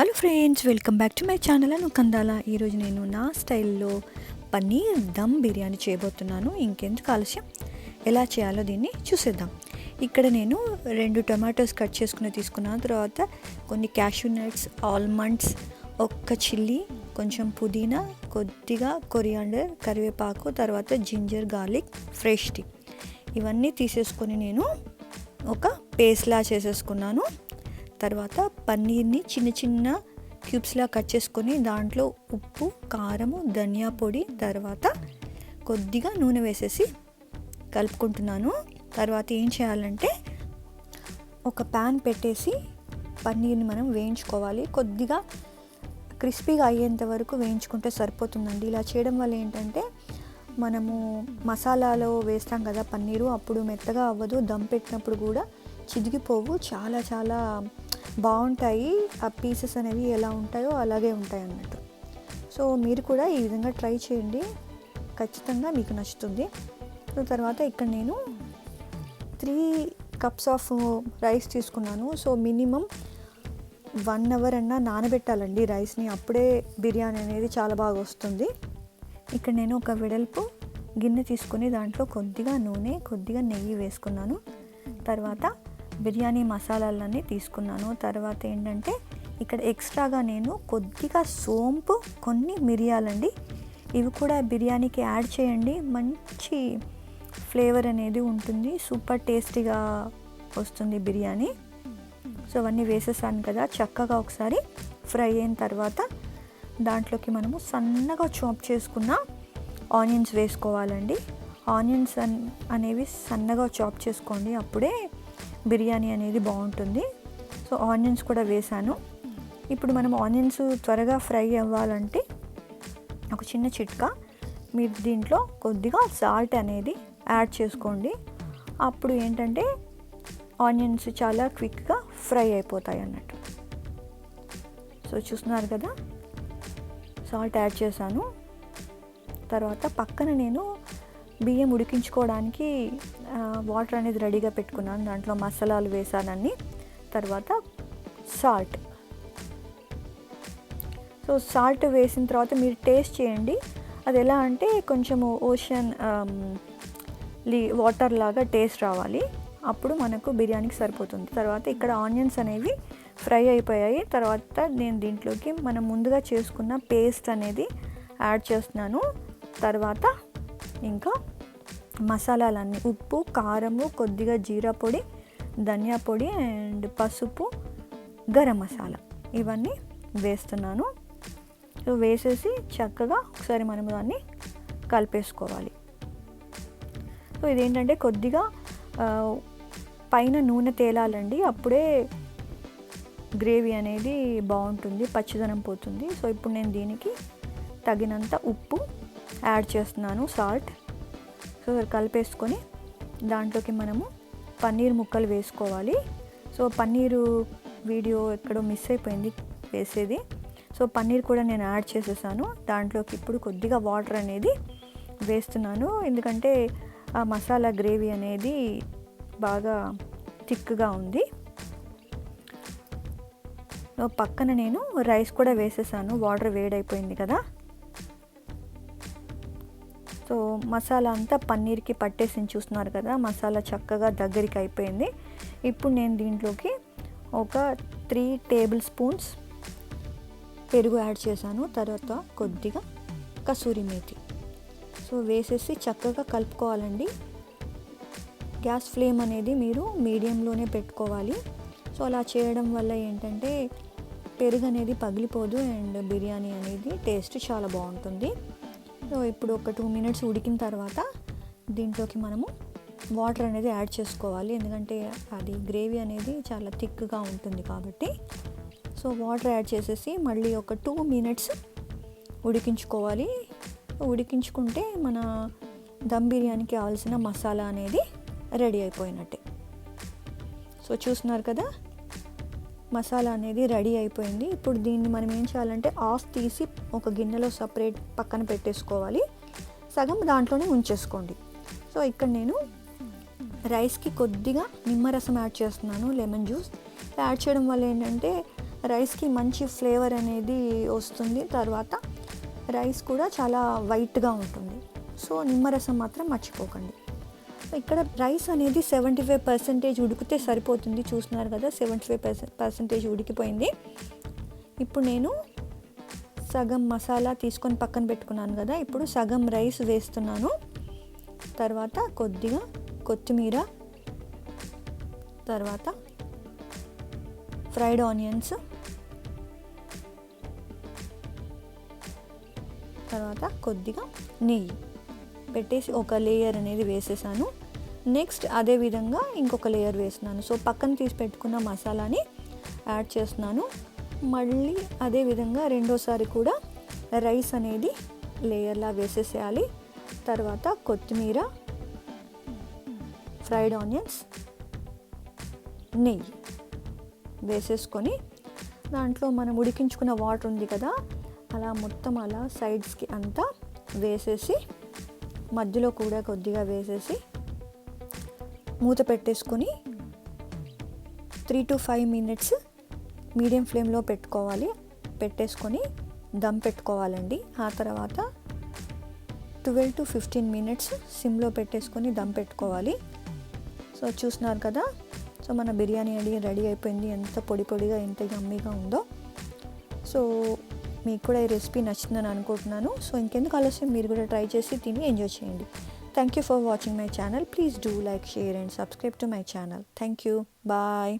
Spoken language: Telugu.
Hello friends welcome back to my channel Anu Kandala ఈరోజు నేను నా స్టైల్లో పన్నీర్ దమ్ బిర్యానీ చేయబోతున్నాను. ఇంకెందుకు ఆలస్యం? ఎలా చేయాలో దీన్ని చూసేద్దాం. ఇక్కడ నేను రెండు టొమాటోస్ కట్ చేసుకుని తీసుకున్నాను తర్వాత కొన్ని క్యాష్యూ నట్స్ ఆల్మండ్స్ ఒక్క చిల్లీ కొంచెం పుదీనా కొద్దిగా కొరియాండర్ కరివేపాకు తర్వాత జింజర్ గార్లిక్ ఫ్రెష్ టీ ఇవన్నీ తీసేసుకొని నేను ఒక పేస్ట్లా చేసేసుకున్నాను. తర్వాత పన్నీర్ని చిన్న చిన్న క్యూబ్స్లా కట్ చేసుకొని దాంట్లో ఉప్పు కారము ధనియా పొడి తర్వాత కొద్దిగా నూనె వేసేసి కలుపుకుంటున్నాను. తర్వాత ఏం చేయాలంటే ఒక ప్యాన్ పెట్టేసి పన్నీర్ని మనం వేయించుకోవాలి. కొద్దిగా క్రిస్పీగా అయ్యేంత వరకు వేయించుకుంటే సరిపోతుందండి. ఇలా చేయడం వల్ల ఏంటంటే మనము మసాలాలో వేస్తాం కదా పన్నీరు అప్పుడు మెత్తగా అవ్వదు దమ్ పెట్టినప్పుడు కూడా చిదిగిపోవు చాలా చాలా బాగుంటాయి. ఆ పీసెస్ అనేవి ఎలా ఉంటాయో అలాగే ఉంటాయి అన్నట్టు సో మీరు కూడా ఈ విధంగా ట్రై చేయండి. ఖచ్చితంగా మీకు నచ్చుతుంది. సో తర్వాత ఇక్కడ నేను త్రీ కప్స్ ఆఫ్ రైస్ తీసుకున్నాను. సో మినిమం వన్ అవర్ అన్నా నానబెట్టాలండి రైస్ని అప్పుడే బిర్యానీ అనేది చాలా బాగా వస్తుంది. ఇక్కడ నేను ఒక వెడల్పు గిన్నె తీసుకుని దాంట్లో కొద్దిగా నూనె కొద్దిగా నెయ్యి వేసుకున్నాను. తర్వాత బిర్యానీ మసాలాలన్నీ తీసుకున్నాను. తర్వాత ఏంటంటే ఇక్కడ ఎక్స్ట్రాగా నేను కొద్దిగా సోంపు కొన్ని మిరియాలండి. ఇవి కూడా బిర్యానీకి యాడ్ చేయండి. మంచి ఫ్లేవర్ అనేది ఉంటుంది. సూపర్ టేస్టీగా వస్తుంది బిర్యానీ. సో అవన్నీ వేసేసాను కదా. చక్కగా ఒకసారి ఫ్రై అయిన తర్వాత దాంట్లోకి మనము సన్నగా చాప్ చేసుకున్న ఆనియన్స్ వేసుకోవాలండి. ఆనియన్స్ అనేవి సన్నగా చాప్ చేసుకోండి. అప్పుడే బిర్యానీ అనేది బాగుంటుంది. సో ఆనియన్స్ కూడా వేసాను. ఇప్పుడు మనం ఆనియన్స్ త్వరగా ఫ్రై అవ్వాలంటే ఒక చిన్న చిట్కా. మీరు దీంట్లో కొద్దిగా సాల్ట్ అనేది యాడ్ చేసుకోండి. అప్పుడు ఏంటంటే ఆనియన్స్ చాలా క్విక్గా ఫ్రై అయిపోతాయి అన్నట్టు. సో చూస్తున్నారు కదా? సాల్ట్ యాడ్ చేశాను. తర్వాత పక్కన నేను బియ్యం ఉడికించుకోవడానికి వాటర్ అనేది రెడీగా పెట్టుకున్నాను. దాంట్లో మసాలాలు వేసానని తర్వాత సాల్ట్. సో సాల్ట్ వేసిన తర్వాత మీరు టేస్ట్ చేయండి. అది ఎలా అంటే కొంచెము ఓషన్ లీ వాటర్ లాగా టేస్ట్ రావాలి. అప్పుడు మనకు బిర్యానీకి సరిపోతుంది. తర్వాత ఇక్కడ ఆనియన్స్ అనేవి ఫ్రై అయిపోయాయి. తర్వాత నేను దీంట్లోకి మనం ముందుగా చేసుకున్న పేస్ట్ అనేది యాడ్ చేస్తున్నాను. తర్వాత ఇంకా మసాలాలన్నీ ఉప్పు కారము కొద్దిగా జీరా పొడి ధనియా పొడి అండ్ పసుపు గరం మసాలా. ఇవన్నీ వేస్తున్నాను. సో వేసేసి చక్కగా ఒకసారి మనం దాన్ని కలిపేసుకోవాలి. సో ఇదేంటంటే కొద్దిగా పైన నూనె తేలాలండి. అప్పుడే గ్రేవీ అనేది బాగుంటుంది పచ్చిదనం పోతుంది. సో ఇప్పుడు నేను దీనికి తగినంత ఉప్పు యాడ్ చేస్తున్నాను సాల్ట్ సో కలిపేసుకొని దాంట్లోకి మనము పన్నీర్ ముక్కలు వేసుకోవాలి. సో పన్నీరు వీడియో ఎక్కడో మిస్ అయిపోయింది వేసేది. సో పన్నీర్ కూడా నేను యాడ్ చేసేసాను. దాంట్లోకి ఇప్పుడు కొద్దిగా వాటర్ అనేది వేస్తున్నాను. ఎందుకంటే ఆ మసాలా గ్రేవీ అనేది బాగా థిక్గా ఉంది. పక్కన నేను రైస్ కూడా వేసేసాను. వాటర్ వేడైపోయింది కదా. సో మసాలా అంతా పన్నీర్కి పట్టేసి చూస్తున్నారు కదా మసాలా చక్కగా దగ్గరికి అయిపోయింది. ఇప్పుడు నేను దీంట్లోకి ఒక త్రీ టేబుల్ స్పూన్స్ పెరుగు యాడ్ చేశాను తర్వాత కొద్దిగా కసూరి మేతి. సో వేసేసి చక్కగా కలుపుకోవాలండి. గ్యాస్ ఫ్లేమ్ అనేది మీరు మీడియంలోనే పెట్టుకోవాలి. సో అలా చేయడం వల్ల ఏంటంటే పెరుగు అనేది పగిలిపోదు అండ్ బిర్యానీ అనేది టేస్ట్ చాలా బాగుంటుంది. సో ఇప్పుడు ఒక టూ మినిట్స్ ఉడికిన తర్వాత దీంట్లోకి మనము వాటర్ అనేది యాడ్ చేసుకోవాలి. ఎందుకంటే అది గ్రేవీ అనేది చాలా థిక్గా ఉంటుంది కాబట్టి. సో వాటర్ యాడ్ చేసేసి మళ్ళీ ఒక టూ మినిట్స్ ఉడికించుకోవాలి. ఉడికించుకుంటే మన దమ్ బిర్యానీకి కావాల్సిన మసాలా అనేది రెడీ అయిపోయినట్టే. సో చూస్తున్నారు కదా? మసాలా అనేది రెడీ అయిపోయింది. ఇప్పుడు దీన్ని మనం ఏం చేయాలంటే ఆఫ్ తీసి ఒక గిన్నెలో సపరేట్ పక్కన పెట్టేసుకోవాలి. సగం దాంట్లోనే ఉంచేసుకోండి. సో ఇక్కడ నేను రైస్కి కొద్దిగా నిమ్మరసం యాడ్ చేస్తున్నాను లెమన్ జ్యూస్. యాడ్ చేయడం వల్ల ఏంటంటే రైస్కి మంచి ఫ్లేవర్ అనేది వస్తుంది. తర్వాత రైస్ కూడా చాలా వైట్గా ఉంటుంది. సో నిమ్మరసం మాత్రం మర్చిపోకండి. ఇక్కడ రైస్ అనేది సెవెంటీ ఫైవ్ పర్సెంటేజ్ ఉడికితే సరిపోతుంది. చూస్తున్నారు కదా సెవెంటీ ఫైవ్ పర్సెంటేజ్ ఉడికిపోయింది. ఇప్పుడు నేను సగం మసాలా తీసుకొని పక్కన పెట్టుకున్నాను కదా ఇప్పుడు సగం రైస్ వేస్తున్నాను. తర్వాత కొద్దిగా కొత్తిమీర తర్వాత ఫ్రైడ్ ఆనియన్స్ తర్వాత కొద్దిగా నెయ్యి. పెట్టేసి ఒక లేయర్ అనేది వేసేసాను. నెక్స్ట్ అదే విధంగా ఇంకొక లేయర్ వేసినాను సో పక్కన తీసి పెట్టుకున్న మసాలాని యాడ్ చేస్తున్నాను. మళ్ళీ అదే విధంగా రెండోసారి కూడా రైస్ అనేది లేయర్లా వేసేసేయాలి. తర్వాత కొత్తిమీర ఫ్రైడ్ ఆనియన్స్ నెయ్యి వేసేసుకొని దాంట్లో మనం ఉడికించుకున్న వాటర్ ఉంది కదా అలా మొత్తం అలా సైడ్స్కి అంతా వేసేసి మధ్యలో కూడా కొద్దిగా వేసేసి మూత పెట్టేసుకొని three to five minutes medium ఫ్లేమ్లో పెట్టుకోవాలి. పెట్టేసుకొని దమ్ పెట్టుకోవాలండి. ఆ తర్వాత ట్వెల్వ్ టు ఫిఫ్టీన్ మినిట్స్ సిమ్లో పెట్టేసుకొని దమ్ పెట్టుకోవాలి. సో చూస్తున్నారు కదా? సో మన బిర్యానీ అనేది రెడీ అయిపోయింది. ఎంత పొడి పొడిగా ఎంత యమ్మీగా ఉందో. సో మీకు కూడా ఈ రెసిపీ నచ్చిందని అనుకుంటున్నాను. సో ఇంకెందుకు ఆలస్యం? మీరు కూడా ట్రై చేసి తిని ఎంజాయ్ చేయండి. Thank you for watching my channel please do like share and subscribe to my channel thank you bye